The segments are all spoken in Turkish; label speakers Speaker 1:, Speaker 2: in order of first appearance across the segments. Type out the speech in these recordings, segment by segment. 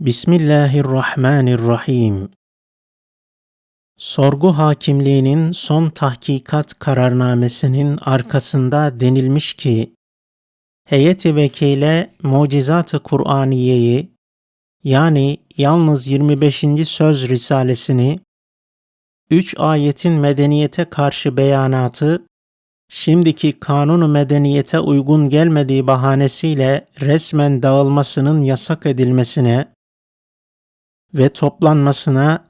Speaker 1: Bismillahirrahmanirrahim. Sorgu hakimliğinin son tahkikat kararnamesinin arkasında denilmiş ki, heyeti vekile mucizat-ı Kur'aniyeyi yani yalnız 25. söz risalesini, üç ayetin medeniyete karşı beyanatı, şimdiki kanunu medeniyete uygun gelmediği bahanesiyle resmen dağılmasının yasak edilmesine, ve toplanmasına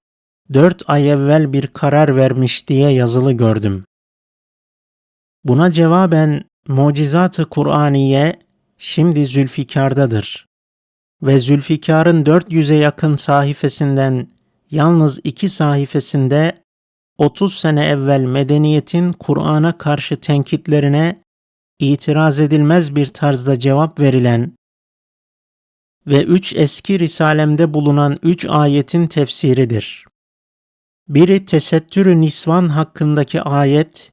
Speaker 1: dört ay evvel bir karar vermiş diye yazılı gördüm. Buna cevaben mucizat-ı Kur'aniye şimdi Zülfikar'dadır ve Zülfikar'ın 400'e yakın sahifesinden yalnız iki sahifesinde 30 sene evvel medeniyetin Kur'an'a karşı tenkitlerine itiraz edilmez bir tarzda cevap verilen ve üç eski risalemde bulunan üç ayetin tefsiridir. Biri tesettürü nisvan hakkındaki ayet,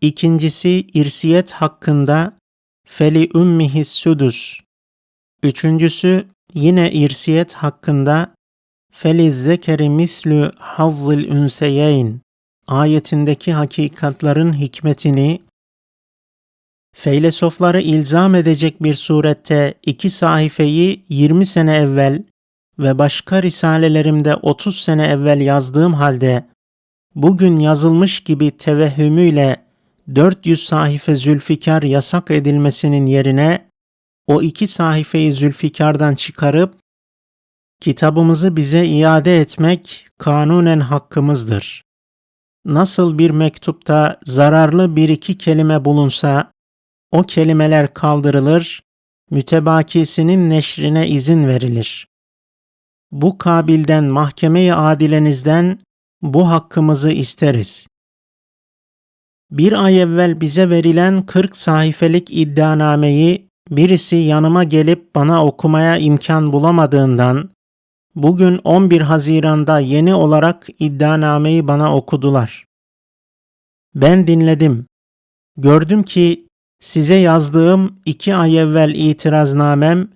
Speaker 1: ikincisi irsiyet hakkında feli ümmihis sudus, üçüncüsü yine irsiyet hakkında feli zekeri mislü hazzil ünseyeyn ayetindeki hakikatların hikmetini Feylesofları ilzam edecek bir surette iki sayfayı 20 sene evvel ve başka risalelerimde 30 sene evvel yazdığım halde bugün yazılmış gibi tevehhümüyle 400 sahife Zülfikar yasak edilmesinin yerine o iki sayfayı Zülfikar'dan çıkarıp kitabımızı bize iade etmek kanunen hakkımızdır. Nasıl bir mektupta zararlı bir iki kelime bulunsa o kelimeler kaldırılır, mütebakisinin neşrine izin verilir. Bu kabilden mahkeme-i adilenizden bu hakkımızı isteriz. Bir ay evvel bize verilen 40 sayfelik iddianameyi birisi yanıma gelip bana okumaya imkan bulamadığından bugün 11 Haziran'da yeni olarak iddianameyi bana okudular. Ben dinledim. Gördüm ki Size yazdığım iki ay evvel itiraznamem,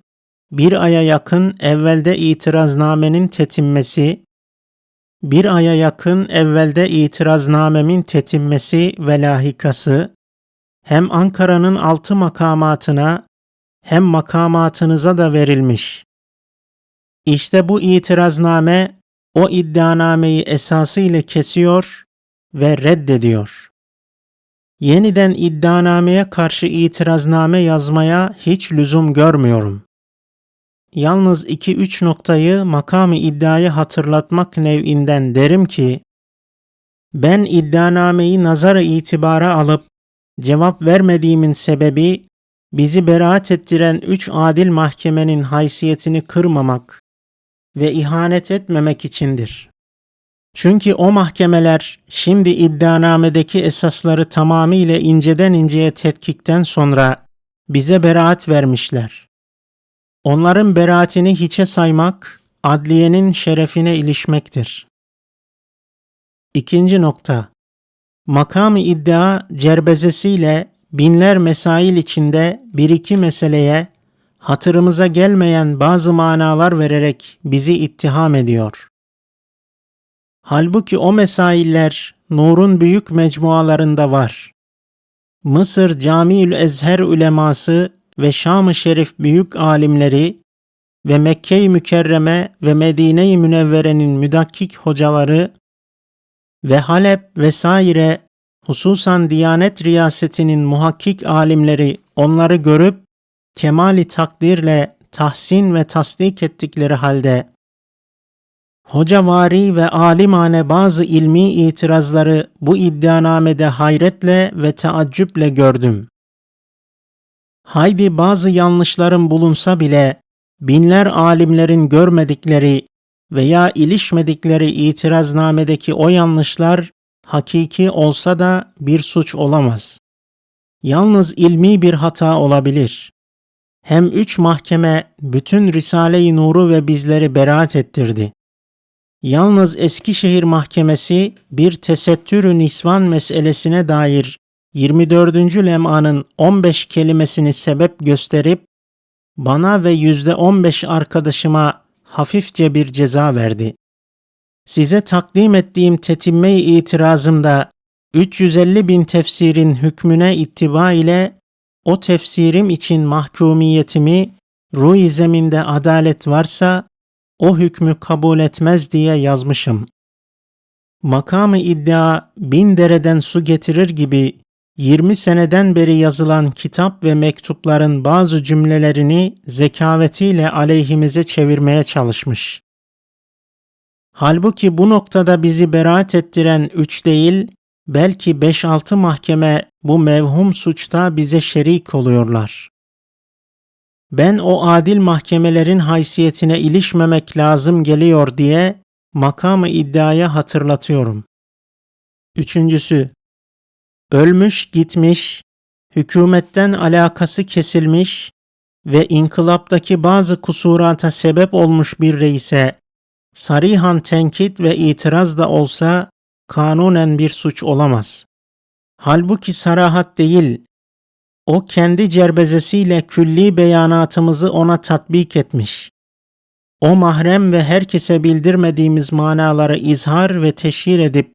Speaker 1: bir aya yakın evvelde itiraznamenin tetinmesi, bir aya yakın evvelde itiraznamemin tetinmesi ve lahikası, hem Ankara'nın altı makamatına hem makamatınıza da verilmiş. İşte bu itirazname o iddianameyi esası ile kesiyor ve reddediyor yeniden iddianameye karşı itirazname yazmaya hiç lüzum görmüyorum. Yalnız iki üç noktayı makamı iddiayı hatırlatmak nev'inden derim ki, ben iddianameyi nazara itibara alıp cevap vermediğimin sebebi bizi beraat ettiren üç adil mahkemenin haysiyetini kırmamak ve ihanet etmemek içindir. Çünkü o mahkemeler şimdi iddianamedeki esasları tamamıyla inceden inceye tetkikten sonra bize beraat vermişler. Onların beraatini hiçe saymak, adliyenin şerefine ilişmektir. İkinci nokta. Makam-ı iddia cerbezesiyle binler mesail içinde bir iki meseleye hatırımıza gelmeyen bazı manalar vererek bizi ittiham ediyor. Halbuki o mesailler Nur'un büyük mecmualarında var. Mısır Camiül Ezher uleması ve Şam-ı Şerif büyük alimleri ve Mekke-i Mükerreme ve Medine-i Münevvere'nin müdakkik hocaları ve Halep vesaire hususan Diyanet riyasetinin muhakkik alimleri onları görüp kemali takdirle tahsin ve tasdik ettikleri halde hocavari ve alimane bazı ilmi itirazları bu iddianamede hayretle ve teaccüple gördüm. Haydi bazı yanlışlarım bulunsa bile binler alimlerin görmedikleri veya ilişmedikleri itiraznamedeki o yanlışlar hakiki olsa da bir suç olamaz. Yalnız ilmi bir hata olabilir. Hem üç mahkeme bütün Risale-i Nur'u ve bizleri beraat ettirdi. Yalnız Eskişehir Mahkemesi bir tesettürü nisvan meselesine dair 24. lemanın 15 kelimesini sebep gösterip bana ve yüzde 15 arkadaşıma hafifçe bir ceza verdi. Size takdim ettiğim tetimme-i itirazımda 350 bin tefsirin hükmüne ittiba ile o tefsirim için mahkumiyetimi ruh zeminde adalet varsa o hükmü kabul etmez diye yazmışım. Makamı iddia bin dereden su getirir gibi 20 seneden beri yazılan kitap ve mektupların bazı cümlelerini zekavetiyle aleyhimize çevirmeye çalışmış. Halbuki bu noktada bizi beraat ettiren üç değil, belki 5-6 mahkeme bu mevhum suçta bize şerik oluyorlar. Ben o adil mahkemelerin haysiyetine ilişmemek lazım geliyor diye makamı iddiaya hatırlatıyorum. Üçüncüsü, ölmüş gitmiş, hükümetten alakası kesilmiş ve inkılaptaki bazı kusurata sebep olmuş bir reise sarihan tenkit ve itiraz da olsa kanunen bir suç olamaz. Halbuki sarahat değil, o kendi cerbezesiyle külli beyanatımızı ona tatbik etmiş. O mahrem ve herkese bildirmediğimiz manaları izhar ve teşhir edip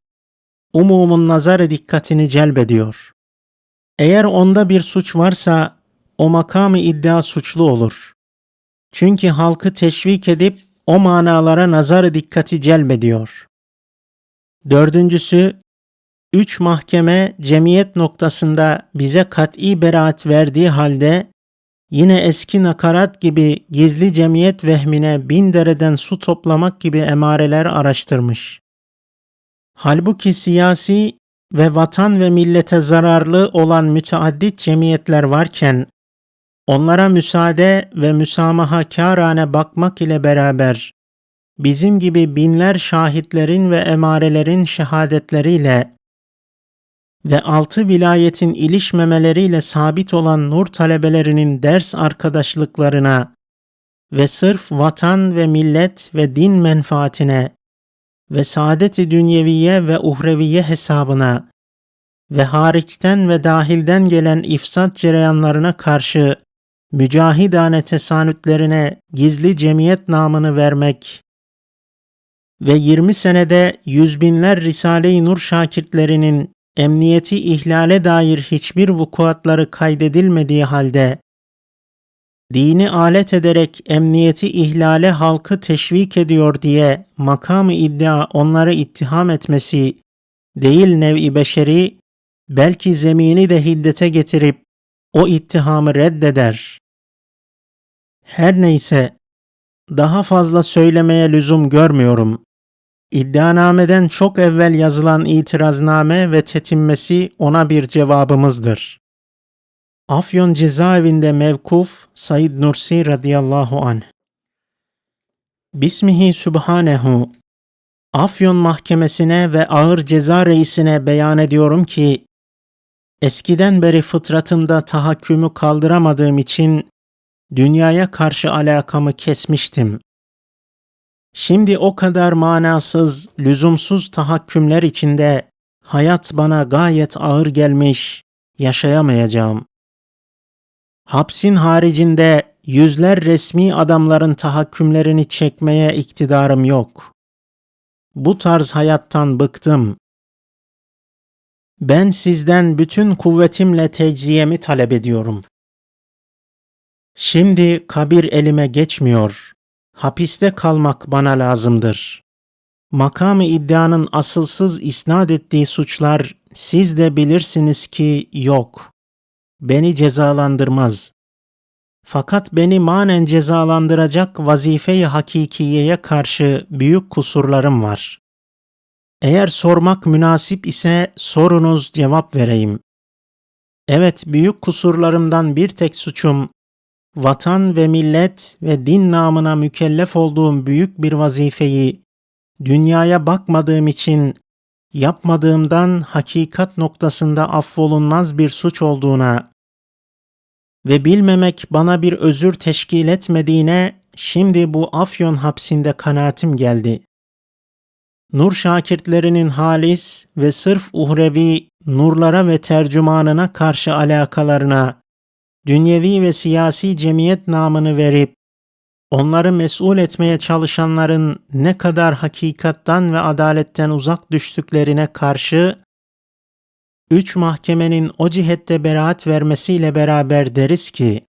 Speaker 1: umumun nazar dikkatini celbediyor. Eğer onda bir suç varsa o makamı iddia suçlu olur. Çünkü halkı teşvik edip o manalara nazar dikkati celbediyor. Dördüncüsü, üç mahkeme cemiyet noktasında bize kat'i beraat verdiği halde yine eski nakarat gibi gizli cemiyet vehmine bin dereden su toplamak gibi emareler araştırmış. Halbuki siyasi ve vatan ve millete zararlı olan müteaddit cemiyetler varken onlara müsaade ve müsamaha kârane bakmak ile beraber bizim gibi binler şahitlerin ve emarelerin şehadetleriyle ve altı vilayetin ilişmemeleriyle sabit olan nur talebelerinin ders arkadaşlıklarına ve sırf vatan ve millet ve din menfaatine ve saadet-i dünyeviye ve uhreviye hesabına ve hariçten ve dahilden gelen ifsat cereyanlarına karşı mücahidane tesanütlerine gizli cemiyet namını vermek ve 20 senede yüz binler Risale-i Nur şakirtlerinin emniyeti ihlale dair hiçbir vukuatları kaydedilmediği halde dini alet ederek emniyeti ihlale halkı teşvik ediyor diye makamı iddia onları ittiham etmesi değil nev-i beşeri belki zemini de hiddete getirip o ittihamı reddeder. Her neyse daha fazla söylemeye lüzum görmüyorum. İddianameden çok evvel yazılan itirazname ve tetimmesi ona bir cevabımızdır. Afyon cezaevinde mevkuf Said Nursi radıyallahu anh. Bismihi Subhanehu Afyon mahkemesine ve ağır ceza reisine beyan ediyorum ki eskiden beri fıtratımda tahakkümü kaldıramadığım için dünyaya karşı alakamı kesmiştim. Şimdi o kadar manasız, lüzumsuz tahakkümler içinde hayat bana gayet ağır gelmiş, yaşayamayacağım. Hapsin haricinde yüzler resmi adamların tahakkümlerini çekmeye iktidarım yok. Bu tarz hayattan bıktım. Ben sizden bütün kuvvetimle tecziyemi talep ediyorum. Şimdi kabir elime geçmiyor. Hapiste kalmak bana lazımdır. Makamı iddianın asılsız isnat ettiği suçlar siz de bilirsiniz ki yok. Beni cezalandırmaz. Fakat beni manen cezalandıracak vazife-i hakikiyeye karşı büyük kusurlarım var. Eğer sormak münasip ise sorunuz cevap vereyim. Evet büyük kusurlarımdan bir tek suçum vatan ve millet ve din namına mükellef olduğum büyük bir vazifeyi dünyaya bakmadığım için yapmadığımdan hakikat noktasında affolunmaz bir suç olduğuna ve bilmemek bana bir özür teşkil etmediğine şimdi bu Afyon hapsinde kanaatim geldi. Nur şakirtlerinin halis ve sırf uhrevi nurlara ve tercümanına karşı alakalarına dünyevi ve siyasi cemiyet namını verip onları mesul etmeye çalışanların ne kadar hakikattan ve adaletten uzak düştüklerine karşı üç mahkemenin o cihette beraat vermesiyle beraber deriz ki,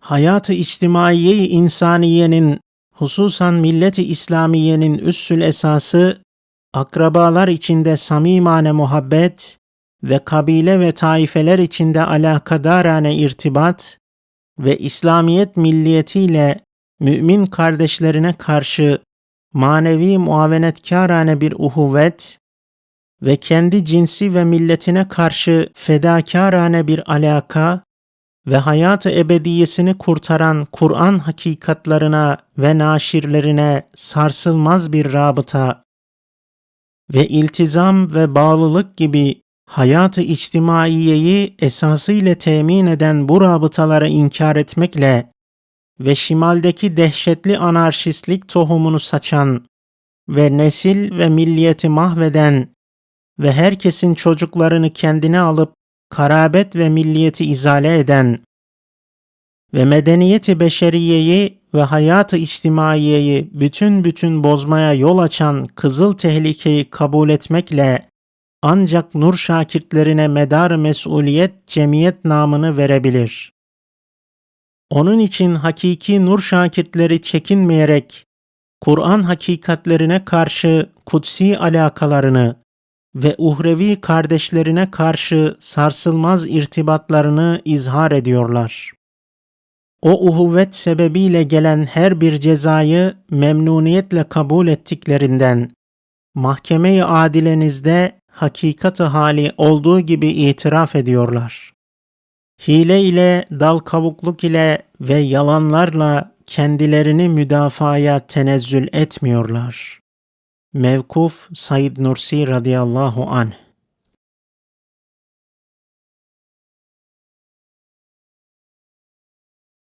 Speaker 1: hayatı içtimaiye-i insaniyenin, hususan milleti İslamiyenin üssül esası, akrabalar içinde samimane muhabbet ve kabile ve taifeler içinde alakadarane irtibat ve İslamiyet milliyetiyle mümin kardeşlerine karşı manevi muavenetkârane bir uhuvvet ve kendi cinsi ve milletine karşı fedakârane bir alaka ve hayatı ebediyesini kurtaran Kur'an hakikatlarına ve naşirlerine sarsılmaz bir rabıta ve iltizam ve bağlılık gibi hayatı içtimaiyeyi esasıyla temin eden bu rabıtaları inkar etmekle ve şimaldeki dehşetli anarşistlik tohumunu saçan ve nesil ve milliyeti mahveden ve herkesin çocuklarını kendine alıp karabet ve milliyeti izale eden ve medeniyeti beşeriyeyi ve hayatı içtimaiyeyi bütün bütün bozmaya yol açan kızıl tehlikeyi kabul etmekle ancak nur şakirtlerine medar mesuliyet cemiyet namını verebilir. Onun için hakiki nur şakirtleri çekinmeyerek Kur'an hakikatlerine karşı kutsi alakalarını ve uhrevi kardeşlerine karşı sarsılmaz irtibatlarını izhar ediyorlar. O uhuvvet sebebiyle gelen her bir cezayı memnuniyetle kabul ettiklerinden, mahkeme-i adilenizde hakikati hali olduğu gibi itiraf ediyorlar. Hile ile, dal kavukluk ile ve yalanlarla kendilerini müdafaya tenezzül etmiyorlar. Mevkuf Said Nursi radıyallahu anh